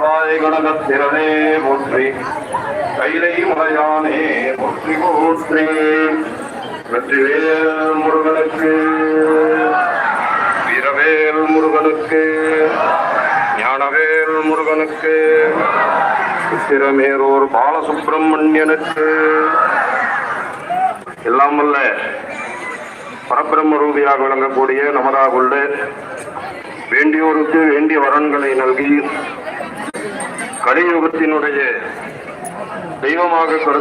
தாழ்வாய் கனகத்திரனே போற்றி. கைலை முறையானே போற்றி போற்றி. வெற்றிவேல் முருகனுக்கு வீரவேல் முருகனுக்கு ஞானவேல் முருகனுக்கு சித்திரமேரூர் பாலசுப்பிரமணியனுக்கு எல்லாம் வல்ல பரபிரம்ம ரூபியாக விளங்கக்கூடிய நமதாகுள்ள வேண்டியோருக்கு வேண்டிய வரன்களை நல்கி கலியுகத்தினுடைய தெய்வமாக கருதப்படும்